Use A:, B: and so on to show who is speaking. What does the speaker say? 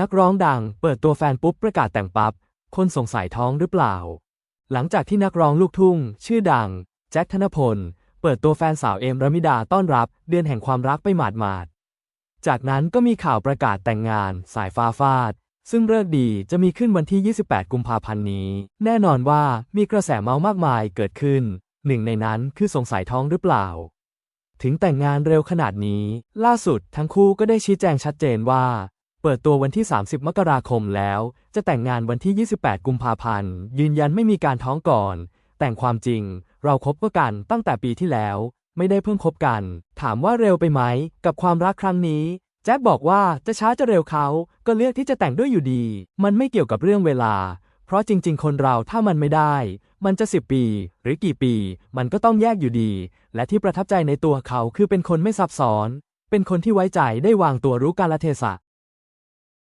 A: นักร้องดังเปิดตัวแฟนปุ๊บประกาศแต่งปับ๊บ คนสงสัยท้องหรือเปล่า หลังจากที่นักร้องลูกทุ่ง ชื่อดัง แจ็คธนพล เปิดตัวแฟนสาวเอมระมิดาต้อนรับ เดือนแห่งความรักไปหมาดๆจากนั้นก็มีข่าวประกาศแต่งงานสายฟ้าฟาด ซึ่งเลิกษ์ดีจะมีขึ้นวันที่ 28 กุมภาพันธ์นี้ แน่นอนว่ามีกระแสเมาส์มากมายเกิดขึ้น หนึ่งในนั้นคือสงสัยท้องหรือเปล่า ถึงแต่งงานเร็วขนาดนี้ ล่าสุดทั้งคู่ก็ได้ชี้แจงชัดเจนว่า ปิดตัววันที่ 30 มกราคมแล้ว จะแต่งงานวันที่ 28 กุมภาพันธ์ ยืนยันไม่มีการท้องก่อน แต่งความจริง เราคบกันตั้งแต่ปีที่แล้ว ไม่ได้เพิ่งคบกัน ถามว่าเร็วไปไหม กับความรักครั้งนี้ แจ็คบอกว่าจะช้าจะเร็วเขาก็เลือกที่จะแต่งด้วยอยู่ดี มันไม่เกี่ยวกับเรื่องเวลา เพราะจริง ๆ คนเราถ้ามันไม่ได้ มันจะสิบปี หรือกี่ปี มันก็ต้องแยกอยู่ดี และที่ประทับใจในตัวเขาคือเป็นคนไม่ซับซ้อน เป็นคนที่ไว้ใจได้วางตัวรู้กาลเทศะ